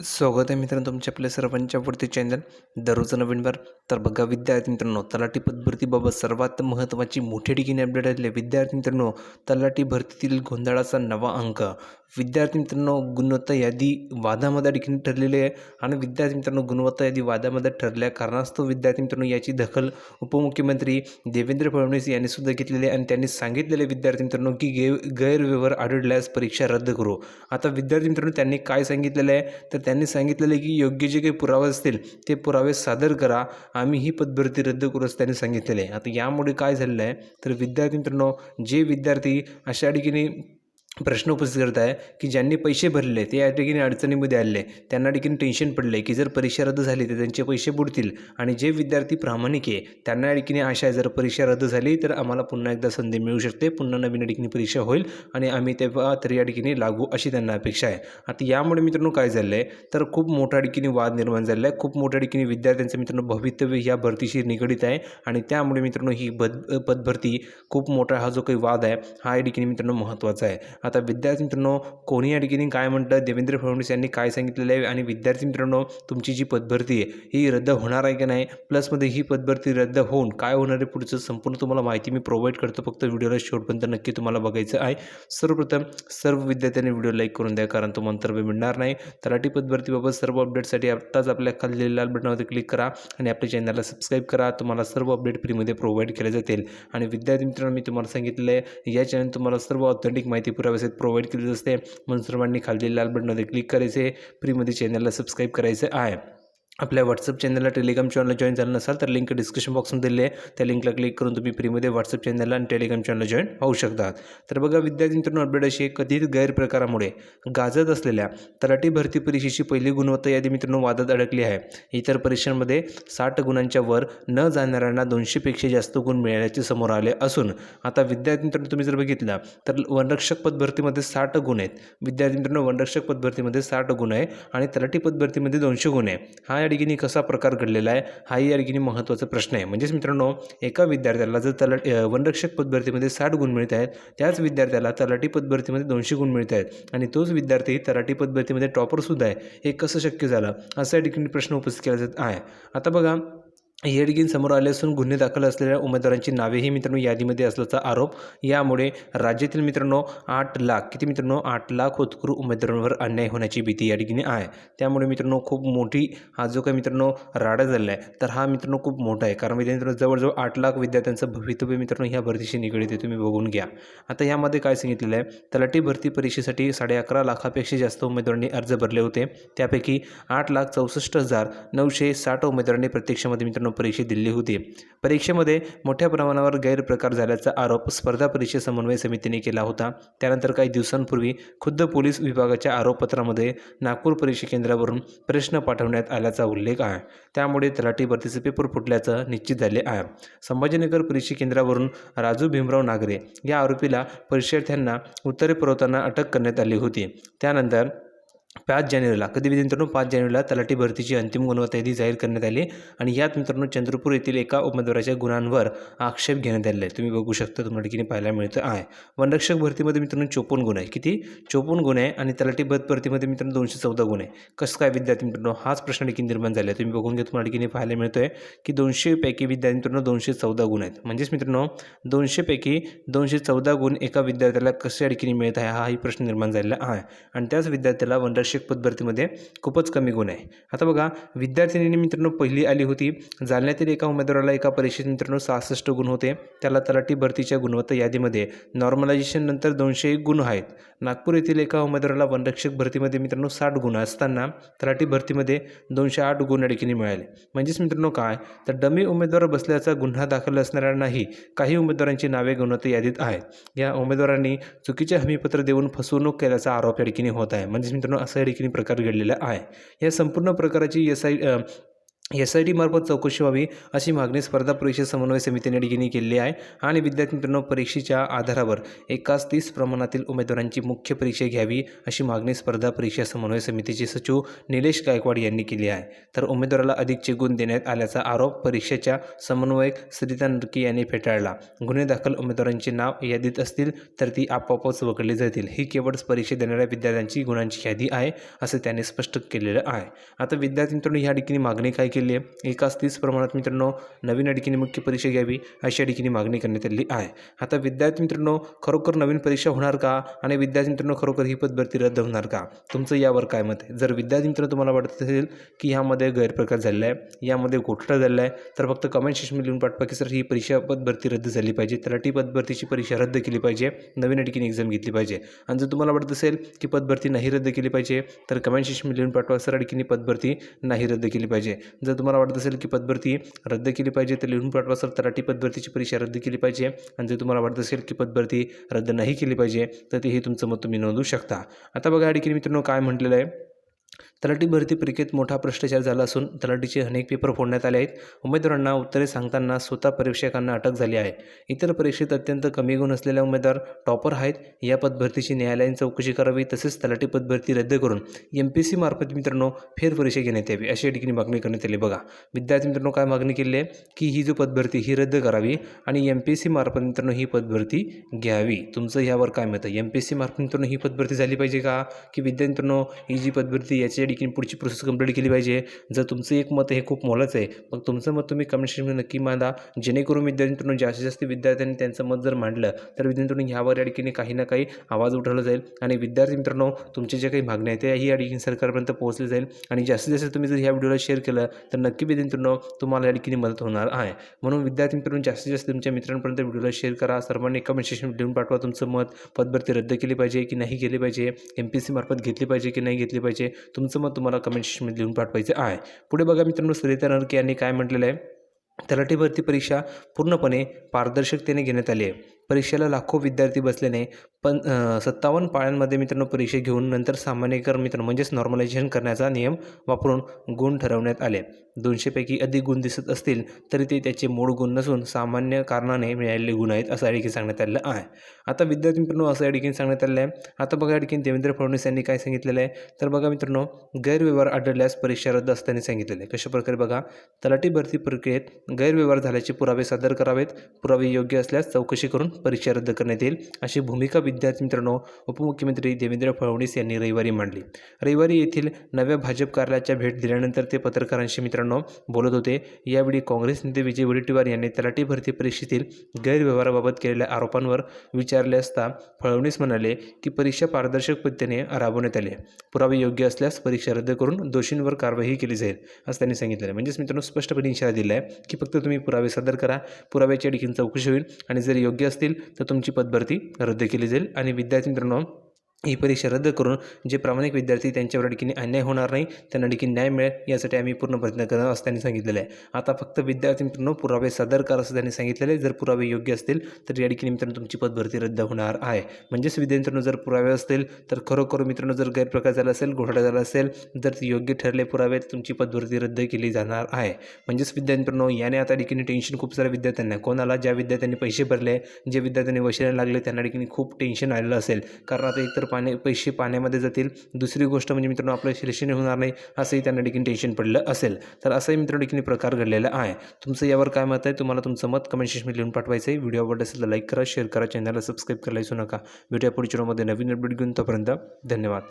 स्वागत आहे मित्रांनो तुमच्या आपल्या सर्वांच्या आवडते चॅनल दररोज नवीन बार तर बघा विद्यार्थी मित्रांनो तलाठी पदभरतीबाबत सर्वात महत्त्वाची मोठी ठिकाणी अपडेट आले विद्यार्थी मित्रांनो तलाठी भरतीतील गोंधळाचा नवा अंक. विद्यार्थी मित्रांनो गुणवत्ता यादी वादामध्ये ठिकाणी ठरलेली आहे आणि विद्यार्थी मित्रांनो गुणवत्ता यादी वादामध्ये ठरल्या कारणास्तव विद्यार्थी मित्रांनो याची दखल उपमुख्यमंत्री देवेंद्र फडणवीस यांनी सुद्धा घेतलेली आहे आणि त्यांनी सांगितलेले विद्यार्थी मित्रांनो की गे गैरव्यवहार आढळल्यास परीक्षा रद्द करू. आता विद्यार्थी मित्रांनो त्यांनी काय सांगितलेलं आहे? तर त्यांनी सांगितलेलं आहे की योग्य जे काही पुरावे असतील ते पुरावे सादर करा. आम्ही ही पदभरती रद्द करू असं त्यांनी सांगितलेलं आहे. आता यामुळे काय झालेलं आहे? तर विद्यार्थी मित्रांनो जे विद्यार्थी अशा ठिकाणी प्रश्न उपस्थित करत आहे की ज्यांनी पैसे भरले ते या ठिकाणी अडचणीमध्ये आले त्यांना ठिकाणी टेन्शन पडले की जर परीक्षा रद्द झाली तर त्यांचे पैसे बुडतील आणि जे विद्यार्थी प्रामाणिक आहे त्यांना या ठिकाणी आशा आहे जर परीक्षा रद्द झाली तर आम्हाला पुन्हा एकदा संधी मिळू शकते पुन्हा नवीन या ठिकाणी परीक्षा होईल आणि आम्ही तेव्हा तर या ठिकाणी लागू अशी त्यांना अपेक्षा आहे. आता यामुळे मित्रांनो काय झालं आहे तर खूप मोठ्या ठिकाणी वाद निर्माण झालेला आहे खूप मोठ्या ठिकाणी विद्यार्थ्यांचं मित्रांनो भवितव्य या भरतीशी निगडीत आहे आणि त्यामुळे मित्रांनो ही पद पदभरती खूप मोठा हा जो काही वाद आहे हा या ठिकाणी मित्रांनो महत्त्वाचा आहे. आता विद्यार्थी मित्रांनो कोणी या ठिकाणी काय म्हणतं? देवेंद्र फडणवीस यांनी काय सांगितलेलं आहे? आणि विद्यार्थी मित्रांनो तुमची जी पदभरती आहे ही रद्द होणार आहे की नाही? प्लसमध्ये ही पदभरती रद्द होऊन काय होणार आहे पुढचं? संपूर्ण तुम्हाला माहिती मी प्रोव्हाइड करतो. फक्त व्हिडिओला शेवटपर्यंत नक्की तुम्हाला बघायचं आहे. सर्वप्रथम सर्व विद्यार्थ्यांनी व्हिडिओ लाईक करून द्या कारण तो मंतव्य मिळणार नाही. तलाठी पदभरतीबाबत सर्व अपडेटसाठी आत्ताच आपल्या खाली लाल बटनावरती क्लिक करा आणि आपल्या चॅनलला सबस्क्राईब करा. तुम्हाला सर्व अपडेट फ्रीमध्ये प्रोव्हाइड केले जातील. आणि विद्यार्थी मित्रांनो मी तुम्हाला सांगितलं आहे या चॅनल तुम्हाला सर्व ऑथेंटिक माहिती पुराव्यासहित प्रोव्हाइड केली असते. म्हणून सर्वांनी खाली लाल बटनमध्ये क्लिक करायचे. फ्रीमध्ये चॅनलला सबस्क्राईब करायचं आहे. आपल्या व्हॉट्सअप चॅनलला टेलिग्राम चॅनलला जॉईन झालं नसाल तर लिंक डिस्क्रिप्शन बॉक्समध्ये दिली आहे. त्या लिंकला क्लिक करून तुम्ही फ्रीमध्ये व्हॉट्सअप चॅनलला आणि टेलिग्राम चॅनलला जॉईन होऊ शकतात. तर बघा विद्यार्थी मित्रांनो अपडेट अशी आहे. कथित गैरप्रकारामुळे गाजत असलेल्या तलाठी भरती परीक्षेची पहिली गुणवत्ता यादी मित्रांनो वादात अडकली आहे. इतर परीक्षांमध्ये साठ गुणांच्या वर न जाणाऱ्यांना दोनशेपेक्षा जास्त गुण मिळाल्याचे समोर आले असून आता विद्यार्थी मित्रांनो तुम्ही जर बघितला तर वनरक्षक पदभरतीमध्ये साठ गुण आहेत. विद्यार्थी मित्रांनो वनरक्षक पदभरतीमध्ये साठ गुण आहे आणि तलाठी पदभरतीमध्ये दोनशे गुण आहे. हा या कसा प्रकार घडलेला आहे हाही या ठिकाणी महत्त्वाचा प्रश्न आहे. म्हणजेच मित्रांनो एका विद्यार्थ्याला जर तलाट वनरक्षक पदभरतीमध्ये साठ गुण मिळत आहेत त्याच विद्यार्थ्याला तलाठी पदभरतीमध्ये दोनशे गुण मिळत आहेत आणि तोच विद्यार्थी तलाठी पदभरतीमध्ये टॉपरसुद्धा आहे हे कसं शक्य झालं? असं या ठिकाणी प्रश्न उपस्थित केला जात आहे. आता बघा या समोर आले असून गुन्हे दाखल असलेल्या उमेदवारांची नावेही मित्रांनो यादीमध्ये असल्याचा आरोप. यामुळे राज्यातील मित्रांनो आठ लाख किती मित्रांनो? आठ लाख होतकरू उमेदवारांवर अन्याय होण्याची भीती या ठिकाणी आहे. त्यामुळे मित्रांनो खूप मोठी हा जो काही मित्रांनो राडा झालेला आहे तर हा मित्रांनो खूप मोठा आहे. कारण मित्रांनो जवळजवळ आठ लाख विद्यार्थ्यांचं भवितव्य मित्रांनो ह्या भरतीशी निगडीत आहे तुम्ही बघून घ्या. आता यामध्ये काय सांगितलेलं आहे? तलाठी भरती परीक्षेसाठी साडे अकरा लाखापेक्षा जास्त उमेदवारांनी अर्ज भरले होते. त्यापैकी आठ लाख चौसष्ट हजार नऊशे साठ उमेदवारांनी प्रत्यक्षामध्ये मित्रांनो परीक्षा दिली होती. परीक्षेमध्ये मोठ्या प्रमाणावर गैरप्रकार झाल्याचा आरोप स्पर्धा परीक्षा समन्वय समितीने केला होता. त्यानंतर काही दिवसांपूर्वी खुद्द पोलीस विभागाच्या आरोपपत्रामध्ये नागपूर परीक्षा केंद्रावरून प्रश्न पाठवण्यात आल्याचा उल्लेख आहे. त्यामुळे तलाठी भरतीचे पेपर फुटल्याचं निश्चित झाले आहे. संभाजीनगर परीक्षा केंद्रावरून राजू भीमराव नागरे या आरोपीला परीक्षार्थ्यांना उत्तरे पुरवताना अटक करण्यात आली होती. त्यानंतर पाच जानेवारीला कधी मित्रांनो? पाच जानेवारीला तलाठी भरतीची अंतिम गुणवत्ता यादी जाहीर करण्यात आली आणि यात मित्रांनो चंद्रपूर येथील एका उमेदवाराच्या गुणांवर आक्षेप घेण्यात आलेला आहे. तुम्ही बघू शकता तुम्हाला ठिकाणी पाहायला मिळतं आहे. वनरक्षक भरतीमध्ये मित्रांनो चोपन्न गुण आहे किती? चोपन्न गुण आहे आणि तलाठी भर भरतीमध्ये मित्रांनो दोनशे चौदा गुण आहे कसं काय विद्यार्थी मित्रांनो हाच प्रश्न ठिकाणी निर्माण झाला आहे. तुम्ही बघून घ्या तुम्हाला ठिकाणी पाहायला मिळतोय की दोनशेपैकी विद्यार्थी मित्रांनो दोनशे चौदा गुण आहेत. म्हणजेच मित्रांनो दोनशेपैकी दोनशे चौदा गुण एका विद्यार्थ्याला कशा ठिकाणी मिळत आहे हाही प्रश्न निर्माण झालेला आहे. आणि त्याच विद्यार्थ्याला वनरक्षक पदभरतीमध्ये खूपच कमी गुण आहे. आता बघा विद्यार्थिनीने मित्रांनो पहिली आली होती. जालन्यातील एका उमेदवाराला एका परीक्षेत मित्रांनो सहासष्ट गुण होते. त्याला तलाठी भरतीच्या गुणवत्ता यादीमध्ये नॉर्मलायझेशन नंतर दोनशे एक गुण आहेत. नागपूर येथील एका उमेदवाराला वनरक्षक भरतीमध्ये मित्रांनो साठ गुण असताना तलाठी भरतीमध्ये दोनशे आठ गुण अडकीने मिळाले. म्हणजेच मित्रांनो काय? तर डमी उमेदवार बसल्याचा गुन्हा दाखल असणाऱ्यांनाही काही उमेदवारांची नावे गुणवत्ता यादीत आहेत. या उमेदवारांनी चुकीचे हमीपत्र देऊन फसवणूक केल्याचा आरोप या ठिकाणी होत आहे. म्हणजेच मित्रांनो असा या ठिकाणी प्रकार घडलेला आहे. या संपूर्ण प्रकाराची एस आय एस आय टीमार्फत चौकशी व्हावी अशी मागणी स्पर्धा परीक्षा समन्वय समितीने डिगिनी केलेली आहे. आणि विद्यार्थी मित्रांनो परीक्षेच्या आधारावर एकाच तीस प्रमाणातील उमेदवारांची मुख्य परीक्षा घ्यावी अशी मागणी स्पर्धा परीक्षा समन्वय समितीचे सचिव निलेश गायकवाड यांनी केली आहे. तर उमेदवाराला अधिकचे गुण देण्यात आल्याचा आरोप परीक्षेच्या समन्वयक सरिता नरकी यांनी फेटाळला. गुन्हे दाखल उमेदवारांचे नाव यादीत असतील तर ती आपोआपच वगळली जातील. ही केवळ परीक्षा देणाऱ्या विद्यार्थ्यांची गुणांची यादी आहे असं त्यांनी स्पष्ट केलेलं आहे. आता विद्यार्थी मित्रांनो ह्या ठिकाणी मागणी काय केली? आहे. एकाच तीस प्रमाणात मित्रांनो नवीन अडकीने मुख्य परीक्षा घ्यावी अशी अडकीने मागणी करण्यात आली आहे. आता विद्यार्थी मित्रांनो खरोखर नवीन परीक्षा होणार का? आणि विद्यार्थी मित्रांनो खरोखर ही पदभरती रद्द होणार का? तुमचं यावर काय मत आहे? जर विद्यार्थी मित्रांनो तुम्हाला वाटत असेल की ह्यामध्ये गैरप्रकार झालेला आहे यामध्ये घोटाळा झालेला आहे तर फक्त कमेंट सेक्शनमध्ये लिहून पाठवा की सर ही परीक्षा पदभरती रद्द झाली पाहिजे. तलाठी पदभरतीची परीक्षा रद्द केली पाहिजे नवीन अडकीने एक्झाम घेतली पाहिजे. आणि जर तुम्हाला वाटत असेल की पदभरती नाही रद्द केली पाहिजे तर कमेंट सेक्शनमध्ये लिहून पाठवा सर अडकीने पदभरती नाही रद्द केली पाहिजे. जर तुम्हाला वाटत असेल की पदभरती रद्द केली पाहिजे तर लिहून पाठवा सर. तराठी पदभरतीची परीक्षा रद्द केली पाहिजे. आणि जर तुम्हाला वाटत असेल की पदभरती रद्द नाही केली पाहिजे तर ते हे तुमचं मत तुम्ही नोंदवू शकता. आता बघा या ठिकाणी मित्रांनो काय म्हटलेलं आहे. तलाठी भरती प्रक्रियेत मोठा भ्रष्टाचार झाला असून तलाठीचे अनेक पेपर फोडण्यात आले आहेत. उमेदवारांना उत्तरे सांगताना स्वतः परीक्षकांना अटक झाली आहे. इतर परीक्षेत अत्यंत कमी गुण असलेले उमेदवार टॉपर आहेत. या पदभरतीची न्यायालयीन चौकशी करावी तसेच तलाठी पदभरती रद्द करून एम पी सी मार्फत मित्रांनो फेरपरीक्षा घेण्यात यावी अशी ठिकाणी मागणी करण्यात आली. बघा विद्यार्थी मित्रांनो काय मागणी केली आहे? की ही जो पदभरती ही रद्द करावी आणि एम पी एस सी मार्फत मित्रांनो ही पदभरती घ्यावी. तुमचं यावर काय मत एम पी एस सी मार्फत मित्रांनो ही पदभरती झाली पाहिजे का? की विद्यार्थी मित्रांनो ही जी पदभरती याच्या ठिकाणी पुढची प्रोसेस कंप्लीट केली पाहिजे. जर तुमचं एक मत हे खूप मोलाचं आहे मग तुमचं मत तुम्ही कमेंट सेक्शनमध्ये नक्की मांडा. जेणेकरून विद्यार्थी जास्तीत जास्त विद्यार्थ्यांनी त्यांचं मत जर मांडलं तर विद्यार्थी ह्यावर या ठिकाणी काही ना काही आवाज उठवला जाईल. आणि विद्यार्थी मित्रांनो तुमचे जे काही मागण्या आहेत त्याही या ठिकाणी सरकारपर्यंत पोहोचले जाईल. आणि जास्तीत जास्त तुम्ही जर ह्या व्हिडिओला शेअर केलं तर नक्की विद्यार्थ्यांनो तुम्हाला या ठिकाणी मदत होणार आहे. म्हणून विद्यार्थी मित्रांनो जास्तीत जास्त तुमच्या मित्रांपर्यंत व्हिडिओला शेअर करा. सर्वांनी कमेंट सेक्शन देऊन पाठवा तुमचं मत. पदभरती रद्द केली पाहिजे की नाही केली पाहिजे? एम पी सी मार्फत घेतली पाहिजे की नाही घेतली पाहिजे? तुमचं मत तुम्हाला कमेंट सेक्शनमध्ये लिहून पाठवायचं आहे. पुढे बघा मित्रांनो सुरेता नरके यांनी काय म्हटलेलं आहे? तलाठी भरती परीक्षा पूर्णपणे पारदर्शकतेने घेण्यात आली आहे. परीक्षेला लाखो विद्यार्थी बसल्याने पण सत्तावन्न पाळ्यांमध्ये मित्रांनो परीक्षा घेऊन नंतर सामान्यकरण मित्र म्हणजेच नॉर्मलायझेशन करण्याचा नियम वापरून गुण ठरवण्यात आले. दोनशेपैकी अधिक गुण दिसत असतील तरी ते त्याचे मूळ गुण नसून सामान्य कारणाने मिळालेले गुण आहेत असं या ठिकाणी सांगण्यात आलेलं आहे. आता विद्यार्थी मित्रांनो असं या ठिकाणी सांगण्यात आलेलं आहे. आता बघा या ठिकाणी देवेंद्र फडणवीस यांनी काय सांगितलेलं आहे? तर बघा मित्रांनो गैरव्यवहार आढळल्यास परीक्षा रद्द असताना सांगितलेलं आहे. बघा? तलाठी भरती प्रक्रियेत गैरव्यवहार झाल्याचे पुरावे सादर करावेत. पुरावे योग्य असल्यास चौकशी करून परीक्षा रद्द करण्यात येईल अशी भूमिका विद्यार्थी मित्रांनो उपमुख्यमंत्री देवेंद्र फडणवीस यांनी रविवारी मांडली. रविवारी येथील नव्या भाजप कार्यालयाच्या भेट दिल्यानंतर ते पत्रकारांशी मित्रांनो बोलत होते. यावेळी काँग्रेस नेते विजय वडेट्टीवार यांनी तलाठी भरती परीक्षेतील गैरव्यवहाराबाबत केलेल्या आरोपांवर विचारले असता फडणवीस म्हणाले की परीक्षा पारदर्शक पद्धतीने राबवण्यात आली पुरावे योग्य असल्यास परीक्षा रद्द करून दोषींवर कारवाई केली जाईल असं त्यांनी सांगितलं. म्हणजेच मित्रांनो स्पष्टपणे इशारा दिला आहे की फक्त तुम्ही पुरावे सादर करा. पुराव्याच्या ठिकाणी चौकशी होईल आणि जर योग्य असतील तर तुमची पदभरती रद्द केली जाईल. आणि विद्यार्थी मित्रांनो ही परीक्षा रद्द करून जे प्रामाणिक विद्यार्थी त्यांच्यावर अडकीने अन्याय होणार नाही त्यांना ठिकाणी न्याय मिळेल यासाठी आम्ही पूर्ण प्रयत्न करणार असं त्यांनी सांगितलेलं आहे. आता फक्त विद्यार्थी मित्रांनो पुरावे सादर करा असं त्यांनी सांगितलेलं आहे. जर पुरावे योग्य असतील तर या अडकीने मित्रांनो तुमची पदभरती रद्द होणार आहे. म्हणजेच विद्यार्थ्यांनो जर पुरावे असतील तर खरोखर मित्रांनो जर गैरप्रकार झाला असेल घोटाळा झाला असेल जर ते योग्य ठरले पुरावे तर तुमची पदभरती रद्द केली जाणार आहे. म्हणजेच विद्यार्थ्यांनो याने आता अडकीने टेन्शन खूप साऱ्या विद्यार्थ्यांना कोणाला ज्या विद्यार्थ्यांनी पैसे भरले जे विद्यार्थ्यांनी वशिला लागले त्यांना ठिकाणी खूप टेन्शन आलेलं असेल. कारण आता एकतर पाणी पैसे पाण्यामध्ये जातील. दुसरी गोष्ट म्हणजे मित्रांनो आपलं सिलेक्शन होणार नाही असंही त्यांना देखील टेन्शन पडलं असेल. तर असंही मित्रांनो देखील प्रकार घडलेला आहे. तुमचं यावर काय मत आहे? तुम्हाला तुमचं मत कमेंट सेक्शनमध्ये लिहून पाठवायचं आहे व्हिडिओ आवडला असेल तर लाईक करा शेअर करा चॅनलला सबस्क्राईब करायला विसरू नका. व्हिडिओ पुढच्या नवीन अपडेट घेऊन. तोपर्यंत धन्यवाद.